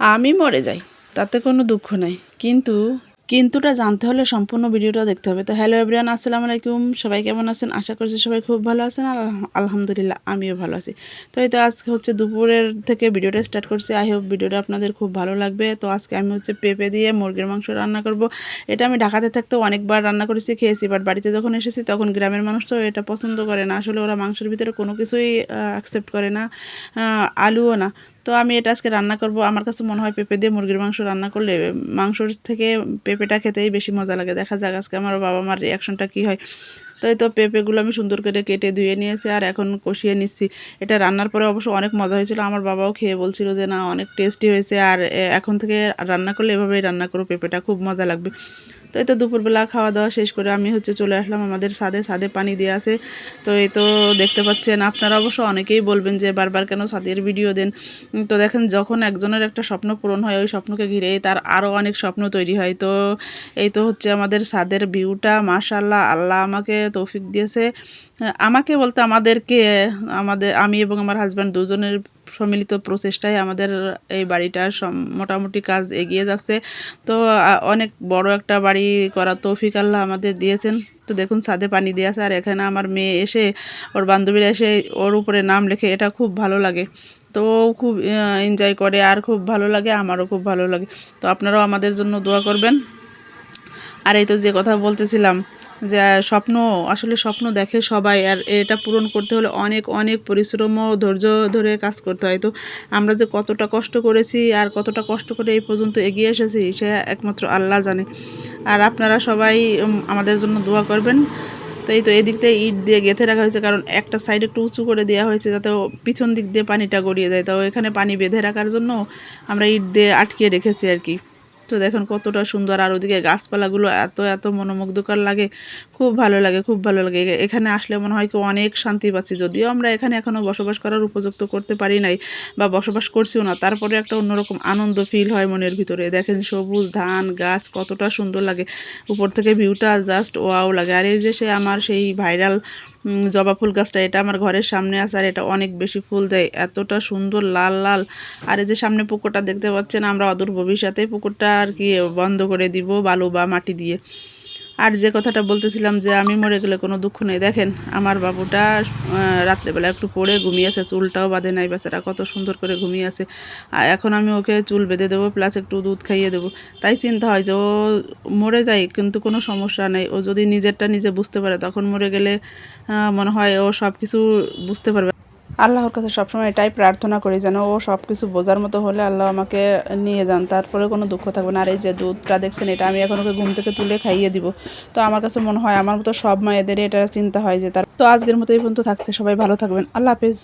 আমি মরে যাই, তাতে কোনো দুঃখ নাই। কিন্তু, কিন্তুটা জানতে হলে সম্পূর্ণ ভিডিওটা দেখতে হবে। তো হ্যালো এভরিয়ান আসসালামু আলাইকুম। সবাই কেমন আছেন? আশা করছি সবাই খুব ভালো আছেন। আলহামদুলিল্লাহ, আমিও ভালো আছি। তো এই তো আজকে হচ্ছে দুপুরের থেকে ভিডিওটা স্টার্ট করছি। আই হোপ ভিডিওটা আপনাদের খুব ভালো লাগবে। তো আজকে আমি হচ্ছে পেঁপে দিয়ে মুরগির মাংস রান্না করব। এটা আমি ঢাকাতে থাকতেও অনেকবার রান্না করেছি, খেয়েছি। বাট বাড়িতে যখন এসেছি, তখন গ্রামের মানুষ তো এটা পছন্দ করে না। আসলে ওরা মাংসের ভিতরে কোনো কিছুই অ্যাকসেপ্ট করে না। আলুও না। তো আমি এটা আজকে রান্না করব। আমার কাছে মনে হয় পেঁপে দিয়ে মুরগির মাংস রান্না করলে মাংসর থেকে পেঁপেটা খেতেই বেশি মজা লাগে। দেখা যাক আজকে আমার বাবা মার রিয়াকশনটা কী হয়। তো এই তো পেঁপেগুলো আমি সুন্দর করে কেটে ধুয়ে নিয়েছি আর এখন কষিয়ে নিচ্ছি। এটা রান্নার পরে অবশ্য অনেক মজা হয়েছিল। আমার বাবাও খেয়ে বলছিল যে, না, অনেক টেস্টি হয়েছে আর এখন থেকে রান্না করলে এভাবেই রান্না করো, পেঁপেটা খুব মজা লাগবে। তো এই তো দুপুরবেলা খাওয়া দাওয়া শেষ করে আমি হচ্ছে চলে আসলাম। আমাদের ছাদে ছাদে পানি দিয়ে আছে। তো এই তো দেখতে পাচ্ছেন, আপনারা অবশ্য অনেকেই বলবেন যে, বারবার কেন ছাদের ভিডিও দেন? তো দেখেন, যখন একজনের একটা স্বপ্ন পূরণ হয়, ওই স্বপ্নকে ঘিরেই তার আরও অনেক স্বপ্ন তৈরি হয়। তো এই তো হচ্ছে আমাদের ছাদের ভিউটা মাশাল্লাহ আল্লাহ আমাকে তৌফিক দিয়েছে। আমাকে বলতে আমাদেরকে, আমাদের, আমি এবং আমার হাজব্যান্ড দুজনের সম্মিলিত প্রচেষ্টায় আমাদের এই বাড়িটার মোটামুটি কাজ এগিয়ে যাচ্ছে। তো অনেক বড় একটা বাড়ি করা তৌফিক আল্লাহ আমাদের দিয়েছেন। তো দেখুন, ছাদে পানি দিয়ে আছে। আর এখানে আমার মেয়ে এসে, ওর বান্ধবীরা এসে ওর উপরে নাম লেখে। এটা খুব ভালো লাগে। তো খুব এনজয় করে। আর খুব ভালো লাগে, আমারও খুব ভালো লাগে। তো আপনারাও আমাদের জন্য দোয়া করবেন। আর এই তো যে কথা বলতেছিলাম যে স্বপ্ন, আসলে স্বপ্ন দেখে সবাই, আর এটা পূরণ করতে হলে অনেক অনেক পরিশ্রম ও ধৈর্য ধরে কাজ করতে হয়। তো আমরা যে কতটা কষ্ট করেছি আর কতটা কষ্ট করে এই পর্যন্ত এগিয়ে এসেছি, সে একমাত্র আল্লাহ জানে। আর আপনারা সবাই আমাদের জন্য দোয়া করবেন। তো এই তো এদিক দিয়ে ইট দিয়ে গেঁথে রাখা হয়েছে, কারণ একটা সাইড একটু উঁচু করে দেওয়া হয়েছে যাতে পিছন দিক দিয়ে পানিটা গড়িয়ে যায়। তো এখানে পানি বেঁধে রাখার জন্য আমরা ইট দিয়ে আটকে রেখেছি আর কি। তো দেখুন কতটা সুন্দর। আর ওদিকে গাছপালাগুলো এত এত মনোমুগ্ধকর লাগে। খুব ভালো লাগে, খুব ভালো লাগে। এখানে আসলে মনে হয় কি অনেক শান্তি পাচ্ছি। যদিও আমরা এখানে এখনও বসবাস করার উপযুক্ত করতে পারি নাই বা বসবাস করছিও না, তারপরে একটা অন্যরকম আনন্দ ফিল হয় মনের ভিতরে। দেখেন সবুজ ধান, গাছ কতটা সুন্দর লাগে। উপর থেকে ভিউটা জাস্ট ওয়াও লাগে। আর এই যে সে আমার সেই ভাইরাল জবা ফুল গাছটা, এটা আমার ঘরের সামনে আছে আর এটা অনেক বেশি ফুল দেয়। এতটা সুন্দর, লাল লাল। আর এই যে সামনে পুকুরটা দেখতে পাচ্ছেন, আমরা অদূর ভবিষ্যতে পুকুরটা আর কি বন্ধ করে দিব বালু বা মাটি দিয়ে। আর যে কথাটা বলতেছিলাম যে আমি মরে গেলে কোনো দুঃখ নেই, দেখেন আমার বাবুটা রাত্রেবেলা একটু পড়ে ঘুমিয়েছে, চুলটাও বাঁধে নাই বেচারা, কত সুন্দর করে ঘুমিয়েছে আর এখন আমি ওকে চুল বেঁধে দেবো প্লাস একটু দুধ খাইয়ে দেবো। তাই চিন্তা হয় যে ও মরে যায়, কিন্তু কোনো সমস্যা নেই। ও যদি নিজেরটা নিজে বুঝতে পারে, তখন মরে গেলে মনে হয় ও সব কিছু বুঝতে পারবে। আল্লাহর কাছে সবসময় এটাই প্রার্থনা করি যেন ও সব কিছু বোঝার মতো হলে আল্লাহ আমাকে নিয়ে যান। তারপরে কোনো দুঃখ থাকবে না। আর এই যে দুধটা দেখছেন, এটা আমি এখন ওকে ঘুম থেকে তুলে খাইয়ে দিব। তো আমার কাছে মনে হয়, আমার মতো সব মায়েদের এটা চিন্তা হয় যে তার তো আজকের মতো এই পর্যন্ত থাকছে। সবাই ভালো থাকবেন। আল্লাহ হাফিজ।